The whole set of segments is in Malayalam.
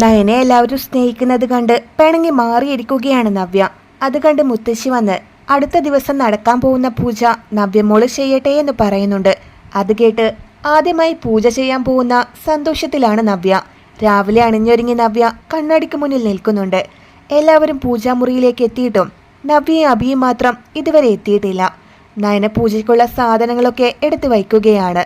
നയനെ എല്ലാവരും സ്നേഹിക്കുന്നത് കണ്ട് പിണങ്ങി മാറിയിരിക്കുകയാണ് നവ്യ. അത് കണ്ട് മുത്തശ്ശി വന്ന് അടുത്ത ദിവസം നടക്കാൻ പോകുന്ന പൂജ നവ്യമോൾ ചെയ്യട്ടെ എന്ന് പറയുന്നുണ്ട്. അത് കേട്ട് ആദ്യമായി പൂജ ചെയ്യാൻ പോകുന്ന സന്തോഷത്തിലാണ് നവ്യ. രാവിലെ അണിഞ്ഞൊരുങ്ങി നവ്യ കണ്ണാടിക്ക് മുന്നിൽ നിൽക്കുന്നുണ്ട്. എല്ലാവരും പൂജാമുറിയിലേക്ക് എത്തിയിട്ടും നവ്യയും അഭിയും മാത്രം ഇതുവരെ എത്തിയിട്ടില്ല. നയന പൂജയ്ക്കുള്ള സാധനങ്ങളൊക്കെ എടുത്തു വയ്ക്കുകയാണ്.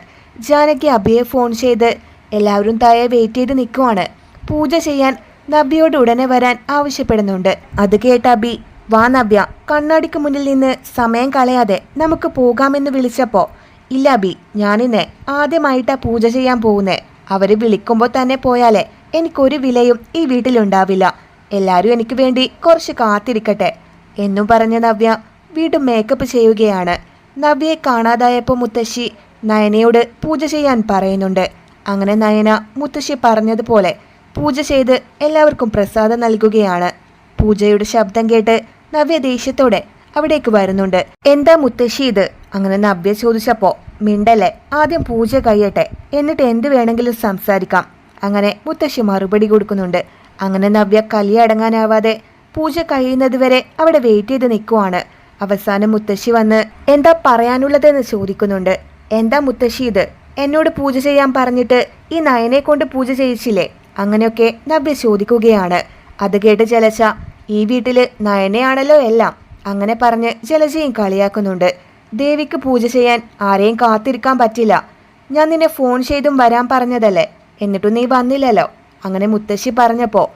ജാനകി അബിയെ ഫോൺ ചെയ്ത് എല്ലാവരും താഴെ വെയിറ്റ് ചെയ്ത് നിൽക്കുവാണ്. പൂജ ചെയ്യാൻ നബിയോട് ഉടനെ വരാൻ ആവശ്യപ്പെടുന്നുണ്ട്. അത് കേട്ട അബി വാ നബ്യ കണ്ണാടിക്ക് മുന്നിൽ നിന്ന് സമയം കളയാതെ നമുക്ക് പോകാമെന്ന് വിളിച്ചപ്പോ ഇല്ല അബി ഞാനിന്ന് ആദ്യമായിട്ടാ പൂജ ചെയ്യാൻ പോകുന്നേ. അവർ വിളിക്കുമ്പോൾ തന്നെ പോയാലേ എനിക്കൊരു വിലയും ഈ വീട്ടിലുണ്ടാവില്ല. എല്ലാരും എനിക്ക് വേണ്ടി കുറച്ച് കാത്തിരിക്കട്ടെ എന്നും പറഞ്ഞ നവ്യ വീണ്ടും മേക്കപ്പ് ചെയ്യുകയാണ്. നവ്യയെ കാണാതായപ്പോൾ മുത്തശ്ശി നയനയോട് പൂജ ചെയ്യാൻ പറയുന്നുണ്ട്. അങ്ങനെ നയന മുത്തശ്ശി പറഞ്ഞതുപോലെ പൂജ ചെയ്ത് എല്ലാവർക്കും പ്രസാദം നൽകുകയാണ്. പൂജയുടെ ശബ്ദം കേട്ട് നവ്യ ദേഷ്യത്തോടെ അവിടേക്ക് വരുന്നുണ്ട്. എന്താ മുത്തശ്ശി ഇത്? അങ്ങനെ നവ്യ ചോദിച്ചപ്പോ മിണ്ടല്ലേ? ആദ്യം പൂജ കഴിയട്ടെ. എന്നിട്ട് എന്ത് വേണമെങ്കിലും സംസാരിക്കാം. അങ്ങനെ മുത്തശ്ശി മറുപടി കൊടുക്കുന്നുണ്ട്. അങ്ങനെ നവ്യ കലി അടങ്ങാനാവാതെ പൂജ കഴിയുന്നത് വരെ അവിടെ വെയിറ്റ് ചെയ്ത് നിൽക്കുവാണ്. അവസാനം മുത്തശ്ശി വന്ന് എന്താ പറയാനുള്ളതെന്ന് ചോദിക്കുന്നുണ്ട്. എന്താ മുത്തശ്ശി ഇത്? എന്നോട് പൂജ ചെയ്യാൻ പറഞ്ഞിട്ട് ഈ നയനെ കൊണ്ട് പൂജ ചെയ്യിച്ചില്ലേ? അങ്ങനെയൊക്കെ നവ്യ ചോദിക്കുകയാണ്. അത് കേട്ട് ജലജ ഈ വീട്ടിൽ നയനയാണല്ലോ എല്ലാം അങ്ങനെ പറഞ്ഞ് ജലജയും കളിയാക്കുന്നുണ്ട്. ദേവിക്ക് പൂജ ചെയ്യാൻ ആരെയും കാത്തിരിക്കാൻ പറ്റില്ല. ഞാൻ നിന്നെ ഫോൺ ചെയ്തും വരാൻ പറഞ്ഞതല്ലേ. എന്നിട്ടും നീ വന്നില്ലല്ലോ. അങ്ങനെ മുത്തശ്ശി പറഞ്ഞപ്പോ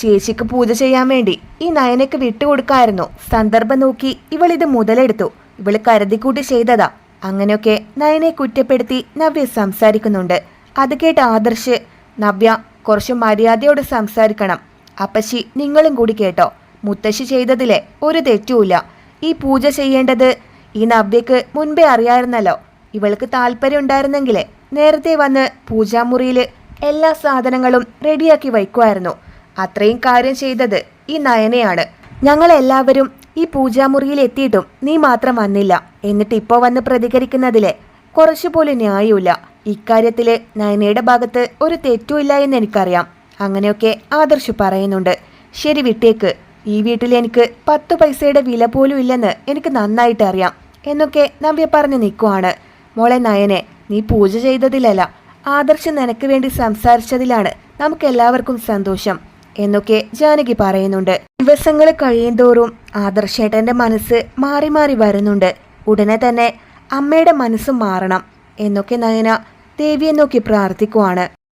ചേച്ചിക്ക് പൂജ ചെയ്യാൻ വേണ്ടി ഈ നയനക്ക് വിട്ടുകൊടുക്കായിരുന്നു. സന്ദർഭം നോക്കി ഇവളിത് മുതലെടുത്തു. ഇവൾ കരുതിക്കൂട്ടി ചെയ്തതാ. അങ്ങനെയൊക്കെ നയനെ കുറ്റപ്പെടുത്തി നവ്യ സംസാരിക്കുന്നുണ്ട്. അത് കേട്ട് ആദർശ് നവ്യ കുറച്ച് മര്യാദയോട് സംസാരിക്കണം. അപ്പശി നിങ്ങളും കൂടി കേട്ടോ. മുത്തശ്ശി ചെയ്തതിലെ ഒരു തെറ്റുമില്ല. ഈ പൂജ ചെയ്യേണ്ടത് ഈ നവ്യക്ക് മുൻപേ അറിയായിരുന്നല്ലോ. ഇവൾക്ക് താല്പര്യം ഉണ്ടായിരുന്നെങ്കിലേ നേരത്തെ വന്ന് പൂജാമുറിയിൽ എല്ലാ സാധനങ്ങളും റെഡിയാക്കി വയ്ക്കുമായിരുന്നു. അത്രയും കാര്യം ചെയ്തത് ഈ നയനയാണ്. ഞങ്ങളെല്ലാവരും ഈ പൂജാമുറിയിൽ എത്തിയിട്ടും നീ മാത്രം വന്നില്ല. എന്നിട്ട് ഇപ്പോൾ വന്ന് പ്രതികരിക്കുന്നതിലെ കുറച്ചുപോലും ന്യായമില്ല ഇക്കാര്യത്തിൽ നയനയുടെ ഭാഗത്ത് ഒരു തെറ്റുമില്ല എന്ന് എനിക്കറിയാം. അങ്ങനെയൊക്കെ ആദർശ് പറയുന്നുണ്ട്. ശരി വിട്ടേക്ക്. ഈ വീട്ടിൽ എനിക്ക് പത്ത് പൈസയുടെ വില പോലും ഇല്ലെന്ന് എനിക്ക് നന്നായിട്ട് അറിയാം എന്നൊക്കെ നവ്യ പറഞ്ഞു നിൽക്കുവാണ് മോളെ നയനെ നീ പൂജ ചെയ്തതിലല്ല ആദർശ് നിനക്ക് വേണ്ടി സംസാരിച്ചതിലാണ് നമുക്ക് എല്ലാവർക്കും സന്തോഷം എന്നൊക്കെ ജാനകി പറയുന്നുണ്ട്. ദിവസങ്ങൾ കഴിയുന്തോറും ആദർശേട്ടന്റെ മനസ്സ് മാറി മാറി വരുന്നുണ്ട്. ഉടനെ തന്നെ അമ്മയുടെ മനസ്സ് മാറണം എന്നൊക്കെ നയന ദേവിയെ നോക്കി പ്രാർത്ഥിക്കുവാണ്.